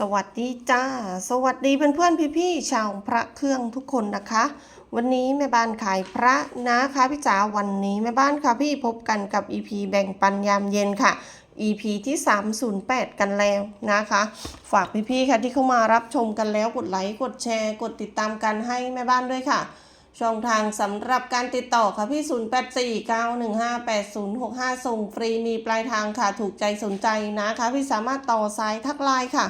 สวัสดีจ้า สวัสดีเพื่อนๆพี่ๆชาวพระเครื่องทุกคนนะคะ วันนี้แม่บ้านขายพระนะคะพี่จ๋าวันนี้แม่บ้านค่ะพี่พบกันกับ EP แบ่งปันยามเย็นค่ะ EP ที่ 308 กันแล้วนะคะ ฝากพี่ๆค่ะที่เข้ามารับชมกันแล้วกดไลค์กดแชร์ กดติดตามกันให้แม่บ้านด้วยค่ะ ช่องทางสำหรับการติดต่อค่ะพี่ 0849158065 ส่งฟรีมีปลายทางค่ะถูกใจสนใจนะคะ พี่สามารถต่อสายทักไลน์ค่ะ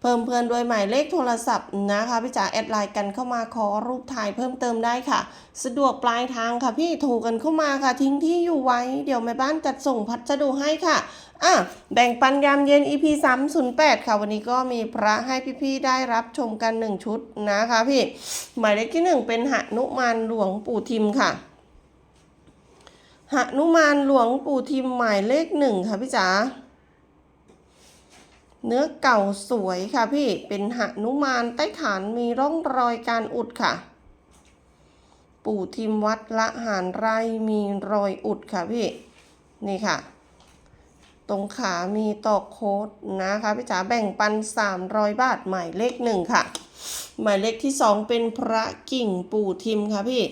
เพิ่มเพื่อนด้วยหมายเลขโทรศัพท์นะคะพี่จ๋าแอดไลน์กันเข้ามาขอรูปถ่ายเพิ่มเติมได้ค่ะ สะดวกปลายทางค่ะพี่โทรกันเข้ามาค่ะ ทิ้งที่อยู่ไว้ เดี๋ยวแม่บ้านจัดส่งพัสดุให้ค่ะอะแบ่งปันยามเย็น EP 308 ค่ะ วันนี้ก็มีพระให้พี่ๆได้รับชมกัน 1 ชุดนะคะพี่ หมายเลขที่ 1 เป็นหนุมานหลวงปู่ทิมค่ะหนุมานหลวงปู่ทิมหมายเลขหนึ่งค่ะพี่จ๋า เนื้อเก่าสวยค่ะพี่ เป็นหนุมานใต้ฐานมีร่องรอยการอุดค่ะ ปู่ทิมวัดละหารไรมีรอยอุดค่ะพี่ นี่ค่ะ ตรงขามีตอกโค้ดนะคะพี่จ๋าแบ่งปัน 300 บาทหมายเลขหนึ่งค่ะ หมายเลขที่สองเป็นพระกิ่งปู่ทิมค่ะพี่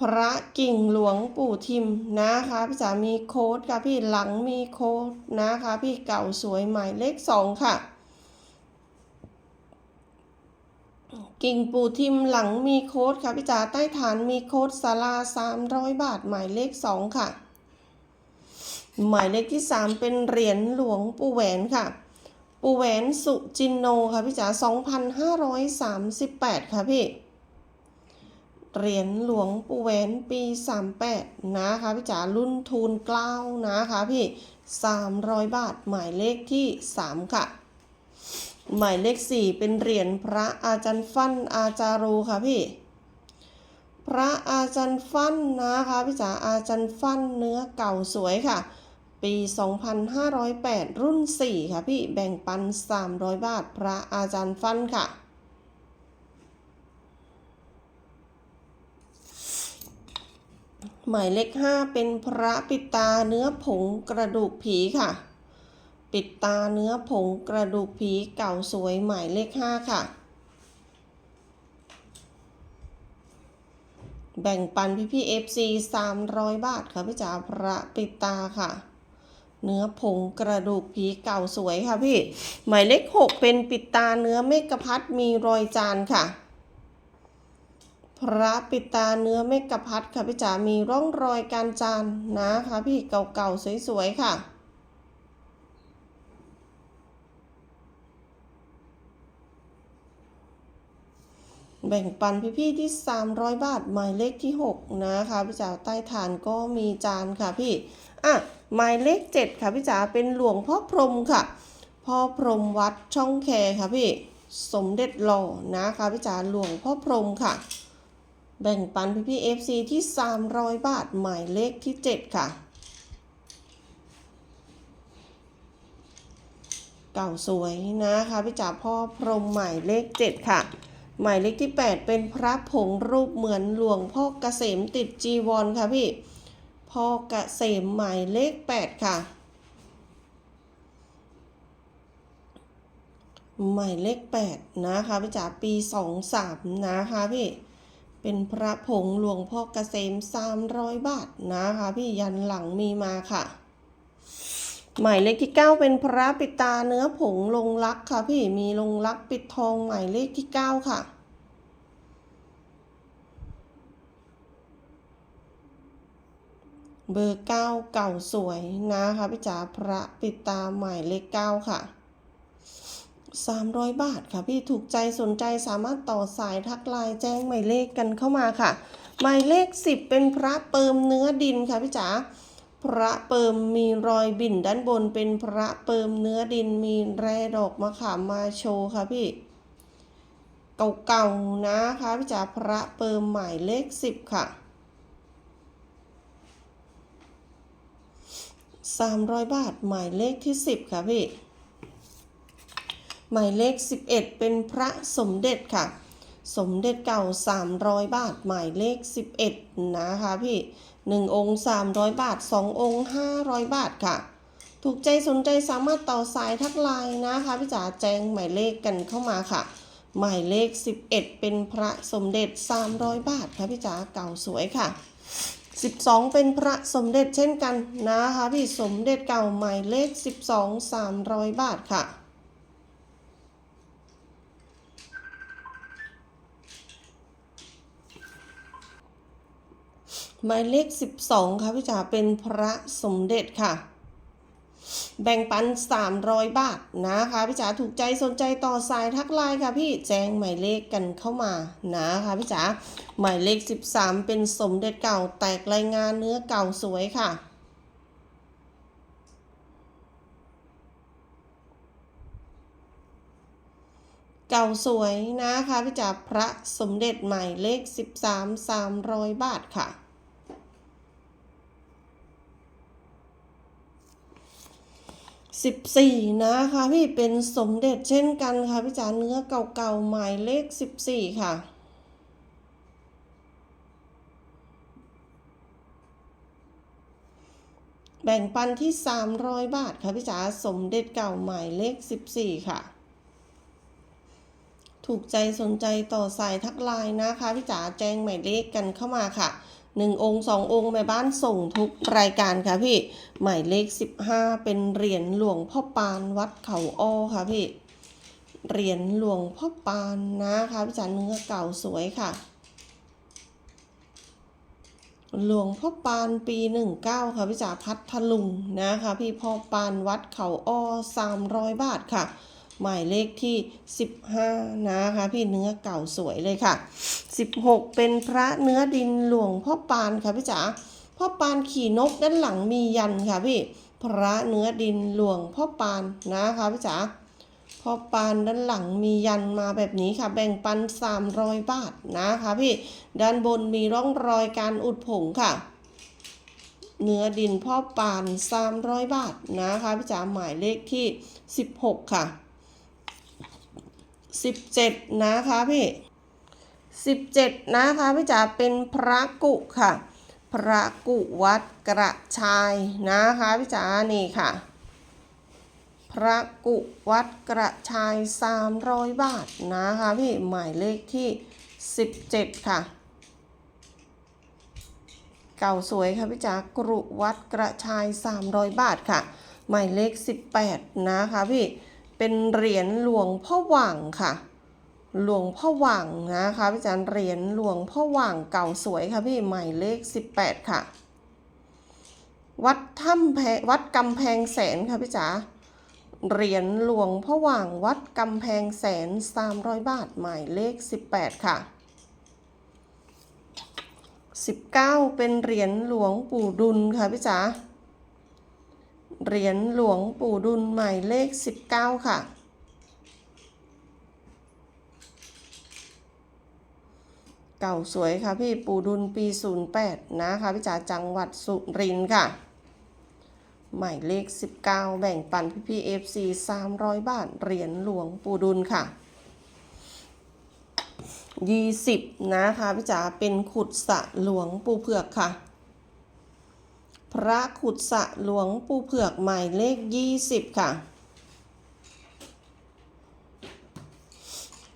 พระกิ่งหลวงปู่ทิมนะคะ พี่จ๋ามีโค้ดค่ะพี่หลังมีโค้ดนะคะ พี่เก่าสวยหมายเลขสองค่ะ กิ่งปู่ทิมหลังมีโค้ดค่ะพี่จ๋าใต้ฐานมีโค้ดศาลา300บาทหมายเลขสองค่ะ หมายเลขที่3เป็นเหรียญหลวงปู่แหวนค่ะ ปู่แหวนสุจินโนค่ะพี่จ๋า2,538ค่ะพี่ เหรียญหลวงปู่แหวนปี 38 นะคะ พี่จ๋ารุ่นทูลเกล้านะคะพี่ 300 บาทหมายเลขที่ 3 ค่ะ หมายเลข 4 เป็นเหรียญพระอาจารย์ฟั่นอาจารูค่ะพี่ พระอาจารย์ฟั่นนะคะพี่จ๋าอาจารย์ฟั่นเนื้อเก่าสวยค่ะ ปี 2508 รุ่น 4 ค่ะพี่แบ่งปัน 300 บาท พระอาจารย์ฟั่นค่ะ หมายเลข5เป็นพระปิดตาเนื้อผงกระดูกผีค่ะ ปิดตาเนื้อผงกระดูกผีเก่าสวยหมายเลข5ค่ะ แบ่งปันพี่พี่เอฟซีสามร้อยบาทค่ะพี่จ๋าพระปิดตาค่ะเนื้อผงกระดูกผีเก่าสวยค่ะพี่ หมายเลขหกเป็นปิดตาเนื้อเมกพัดมีรอยจานค่ะ พระปิดตาเนื้อเมกะพัดค่ะพี่จ๋ามีร่องรอยการจานนะคะพี่เก่าๆ สวยๆ ค่ะ แบ่งปันพี่ๆที่ 300 บาท หมายเลขที่ 6 นะคะพี่จ๋าใต้ฐานก็มีจานค่ะพี่อะหมายเลข 7 ค่ะพี่จ๋าเป็นหลวงพ่อพรหมค่ะ พ่อพรหมวัดช่องแคค่ะพี่ สมเด็จหล่อนะคะพี่จ๋าหลวงพ่อพรหมค่ะ แบ่งปันพี่ๆ FC ที่ 300 บาทหมายเลขที่ 7 ค่ะ เก่าสวยนะคะพี่จ๋าพ่อพรมหมายเลข 7 ค่ะ หมายเลขที่ 8 เป็นพระผงรูปเหมือนหลวงพ่อเกษมติดจีวรค่ะพี่ พ่อเกษมหมายเลข 8 ค่ะ หมายเลข 8 นะคะพี่จ๋าปี 23 นะคะพี่ เป็นพระผงหลวงพ่อเกษม300บาทนะคะ พี่ยันหลังมีมาค่ะ หมายเลขที่9เป็นพระปิดตาเนื้อผงลงรักค่ะ พี่มีลงรักปิดทองหมายเลขที่9ค่ะเบอร์9เก่าสวยนะคะพี่จ๋าพระปิดตาหมายเลข9ค่ะ 300 บาทค่ะพี่ถูกใจสนใจสามารถต่อสายทักไลน์แจ้งหมายเลขกันเข้ามาค่ะ หมายเลข 10 เป็นพระเปิมเนื้อดินค่ะพี่จ๋าพระเปิมมีรอยบิ่นด้านบนเป็นพระเปิมเนื้อดินมีแร่ดอกมะขามมาโชว์ค่ะพี่เก่าๆนะคะพี่จ๋าพระเปิมหมายเลขสิบค่ะสามร้อยบาทหมายเลขที่สิบค่ะพี่ หมายเลขสิบเอ็ดเป็นพระสมเด็จค่ะ สมเด็จเก่า 300 บาท หมายเลข 11 นะคะพี่ 1 องค์ 300 บาท 2 องค์ 500 บาทค่ะ ถูกใจสนใจสามารถต่อสายทักไลน์นะคะพี่จ๋าแจ้งหมายเลขกันเข้ามาค่ะ หมายเลข 11 เป็นพระสมเด็จ 300 บาทค่ะพี่จ๋าเก่าสวยค่ะ12 เป็นพระสมเด็จเช่นกันนะคะพี่สมเด็จเก่าหมายเลข 12 300 บาทค่ะ หมายเลข 12 ค่ะพี่จ๋าเป็นพระสมเด็จค่ะ แบ่งปัน 300 บาทนะคะพี่จ๋าถูกใจสนใจต่อสายทักไลน์ค่ะพี่แจ้งหมายเลขกันเข้ามานะคะพี่จ๋าหมายเลข 13 เป็นสมเด็จเก่าแตกรายงานเนื้อเก่าสวยค่ะเก่าสวยนะคะพี่จ๋าพระสมเด็จหมายเลข 13 300 บาทค่ะ สิบสี่นะคะพี่เป็นสมเด็จเช่นกันค่ะพี่จ๋าเนื้อเก่าๆหมายเลขสิบสี่ค่ะแบ่งปันที่ 300 บาท ค่ะพี่จ๋าสมเด็จเก่าหมายเลข 14 ค่ะ ถูกใจสนใจต่อสายทักไลน์นะคะพี่จ๋าแจ้งหมายเลขกันเข้ามาค่ะ หนึ่งองค์สององค์แม่บ้านส่งทุกรายการค่ะพี่ หมายเลข15เป็นเหรียญหลวงพ่อปานวัดเขาอ้อค่ะพี่ เหรียญหลวงพ่อปานนะคะพี่จ๋าเนื้อเก่าสวยค่ะ หลวงพ่อปานปี19ค่ะพี่จ๋าพัทลุงนะคะพี่พ่อปานวัดเขาอ้อ300บาทค่ะ หมายเลขที่ 15 นะคะพี่เนื้อเก่าสวยเลยค่ะ 16 เป็นพระเนื้อดินหลวงพ่อปานค่ะพี่จ๋าพ่อปานขี่นกด้านหลังมียันค่ะพี่พระเนื้อดินหลวงพ่อปานนะคะพี่จ๋าพ่อปานด้านหลังมียันมาแบบนี้ค่ะ แบ่งปัน 300 บาทนะคะพี่ด้านบนมีร่องรอยการอุดผงค่ะ เนื้อดินพ่อปาน 300 บาทนะคะพี่จ๋าหมายเลขที่ 16 ค่ะ 17นะคะพี่17นะคะพี่จ๋าเป็นพระกุค่ะ พระกุวัดกระชายนะคะพี่จ๋านี่ค่ะ พระกุวัดกระชาย300บาทนะคะพี่หมายเลขที่17ค่ะ เก่าสวยค่ะพี่จ๋ากรุวัดกระชาย300บาทค่ะ หมายเลข18นะคะพี่ เป็นเหรียญหลวงพ่อหว่างค่ะ หลวงพ่อหว่างนะคะพี่จ๋าเหรียญหลวงพ่อหว่างเก่าสวยค่ะพี่หมายเลข 18 ค่ะ วัดถ้ำแพวัดกำแพงแสนค่ะพี่จ๋าเหรียญหลวงพ่อหว่างวัดกำแพงแสน 300 บาทหมายเลข 18 ค่ะ 19 เป็นเหรียญหลวงปู่ดุลค่ะพี่จ๋า เหรียญหลวงปู่ดุลหมายเลข 19 ค่ะ เก่าสวยค่ะพี่ปู่ดุลปี 08 นะคะพี่จ๋าจังหวัดสุรินทร์ค่ะ หมายเลข 19 แบ่งปันพี่พี่ FC 300บาท เหรียญหลวงปู่ดุลค่ะ20นะคะพี่จ๋าเป็นขุดสระหลวงปู่เผือกค่ะ พระขุดสะหลวงปู่เผือกหมายเลข 20 ค่ะ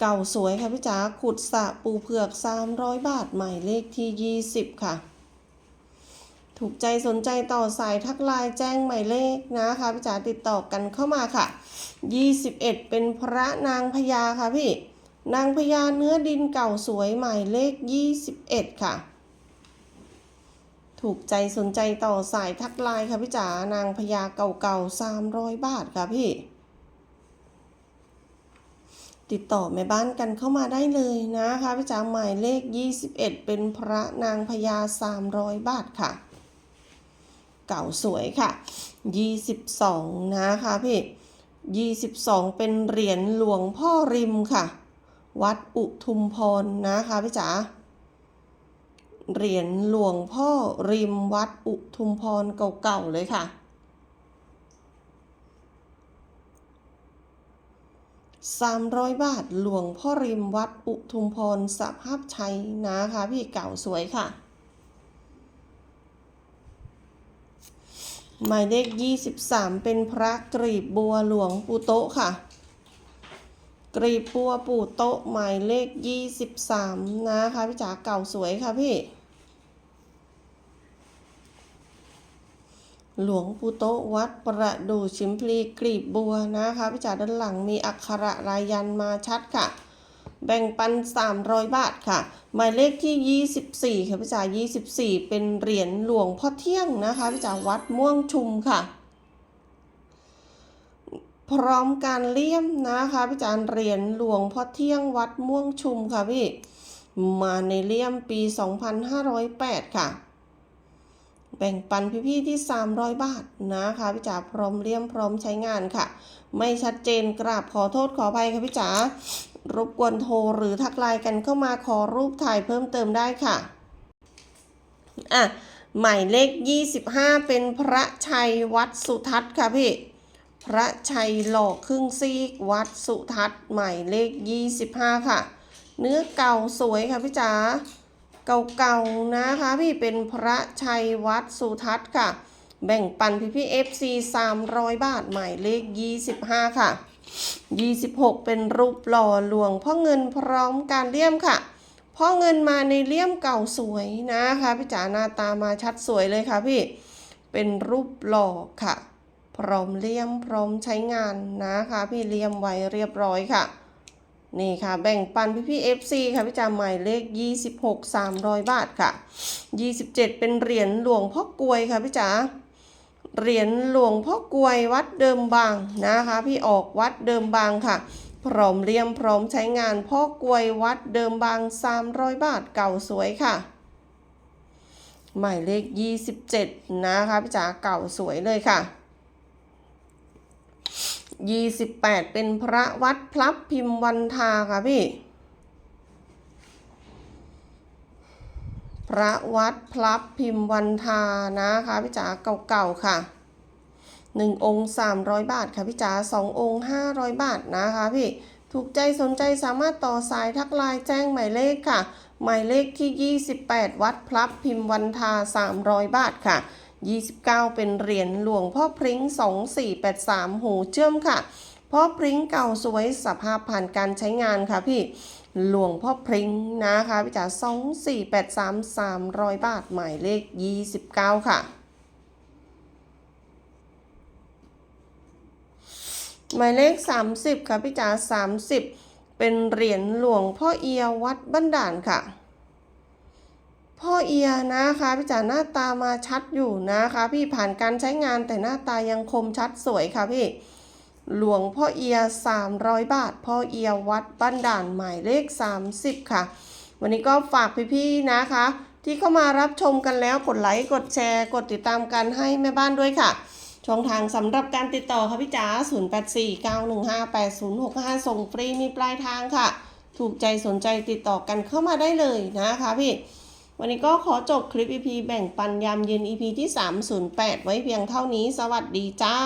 เก่าสวยค่ะพี่จ๋าขุดสะปูเผือก 300 บาทหมายเลขที่ 20 ค่ะ ถูกใจสนใจต่อสายทักไลน์แจ้งหมายเลขนะคะพี่จ๋าติดต่อกันเข้ามาค่ะ 21 เป็นพระนางพญาค่ะพี่ นางพญาเนื้อดินเก่าสวยหมายเลข 21 ค่ะ ถูกใจสนใจต่อสายทักไลน์ค่ะพี่จ๋านางพญาเก่าๆ300บาทค่ะพี่ ติดต่อแม่บ้านกันเข้ามาได้เลยนะคะพี่จ๋าหมายเลข 21 เป็นพระนางพญา300 บาทค่ะ เก่าสวยค่ะ 22 นะคะพี่ 22 เป็นเหรียญหลวงพ่อริมค่ะ วัดอุทุมพรนะคะพี่จ๋า เหรียญหลวงพ่อริมวัดอุทุมพรเก่าๆเลยค่ะ 300 บาทหลวงพ่อริมวัดอุทุมพรสภาพชัยนะคะพี่เก่าสวยค่ะ หมายเลข 23 เป็นพระกรีบบัวหลวงปู่โตะค่ะ กรีบบัวปู่โตะหมายเลข 23 นะคะพี่จ๋าเก่าสวยค่ะพี่ หลวงปู่โตะวัดประดู่ชิมพลีกรีบบัวนะคะพี่จ๋าด้านหลังมีอักขระลายยันมาชัดค่ะ แบ่งปัน 300 บาทค่ะ หมายเลขที่ 24 ค่ะพี่จ๋า24 เป็นเหรียญหลวงพ่อเที่ยงนะคะพี่จ๋าวัดม่วงชุมค่ะ พร้อมการเลี่ยมนะคะพี่จ๋าเหรียญหลวงพ่อเที่ยงวัดม่วงชุมค่ะพี่มาในเลี่ยมปี 2508 ค่ะ แบ่งปันพี่ๆที่ 300 บาทนะคะพี่จ๋าพร้อมเลี่ยมพร้อมใช้งานค่ะ ไม่ชัดเจนกราบขอโทษขออภัยค่ะพี่จ๋ารบกวนโทรหรือทักไลน์กันเข้ามาขอรูปถ่ายเพิ่มเติมได้ค่ะอะหมายเลข 25 เป็นพระชัยวัดสุทัศน์ค่ะพี่ พระชัยหล่อครึ่งซีกวัดสุทัศน์ใหมายเลข 25 ค่ะ เนื้อเก่าสวยค่ะพี่จ๋าเก่าๆนะคะพี่เป็นพระชัยวัดสุทัศน์ค่ะ แบ่งปันพี่พี่ FC 300บาทหมายเลข 25 ค่ะ 26 เป็นรูปหล่อหลวงพ่อเงินพร้อมการเลี่ยมค่ะพ่อเงินมาในเลี่ยมเก่าสวยนะคะพี่จ๋าหน้าตามาชัดสวยเลยค่ะพี่เป็นรูปหล่อค่ะ พร้อมเลี่ยมพร้อมใช้งานนะคะ พี่เลี่ยมไว้เรียบร้อยค่ะ นี่ค่ะ แบ่งปันพี่พี่ FC ค่ะพี่จ๋าหมายเลข 26 300 บาทค่ะ 27 เป็นเหรียญหลวงพ่อกลวยค่ะพี่จ๋าเหรียญหลวงพ่อกลวยวัดเดิมบางนะคะ พี่ออกวัดเดิมบางค่ะ พร้อมเลี่ยมพร้อมใช้งานพ่อกลวยวัดเดิมบาง 300 บาทเก่าสวยค่ะหมายเลข 27 นะคะพี่จ๋าเก่าสวยเลยค่ะ 28เป็นพระวัดพลับพิมพ์วันทาค่ะพี่ พระวัดพลับพิมพ์วันทานะคะพี่จ๋าเก่าๆค่ะ1องค์300บาทค่ะพี่จ๋า2ององค์500บาทนะคะพี่ถูกใจสนใจสามารถต่อสายทักไลน์แจ้งหมายเลขค่ะ หมายเลขที่ 28 วัดพลับพิมพ์วันทา 300 บาทค่ะ 29 เป็นเหรียญหลวงพ่อพริ้ง 2483 หูเชื่อมค่ะ พ่อพริ้งเก่าสวยสภาพผ่านการใช้งานค่ะพี่หลวงพ่อพริ้งนะคะพี่จ๋า2483 300 บาท หมายเลข 29 ค่ะ หมายเลข 30 ค่ะพี่จ๋า30 เป็นเหรียญหลวงพ่อเอียวัดบ้านด่านค่ะ พ่อเอียนะคะพี่จ๋าหน้าตามาชัดอยู่นะคะ พี่ผ่านการใช้งานแต่หน้าตายังคมชัดสวยค่ะพี่หลวงพ่อเอีย 300 บาท พ่อเอียวัดบ้านด่านหมายเลข 30 ค่ะ วันนี้ก็ฝากพี่ๆนะคะ ที่เข้ามารับชมกันแล้วกดไลค์กดแชร์ กดติดตามกันให้แม่บ้านด้วยค่ะ ช่องทางสำหรับการติดต่อค่ะพี่จ๋า0849158065 ส่งฟรีมีปลายทางค่ะ ถูกใจสนใจติดต่อกันเข้ามาได้เลยนะคะพี่ วันนี้ก็ขอจบคลิป EP แบ่งปันยามเย็น EP ที่ 308 ไว้เพียงเท่านี้ สวัสดีจ้า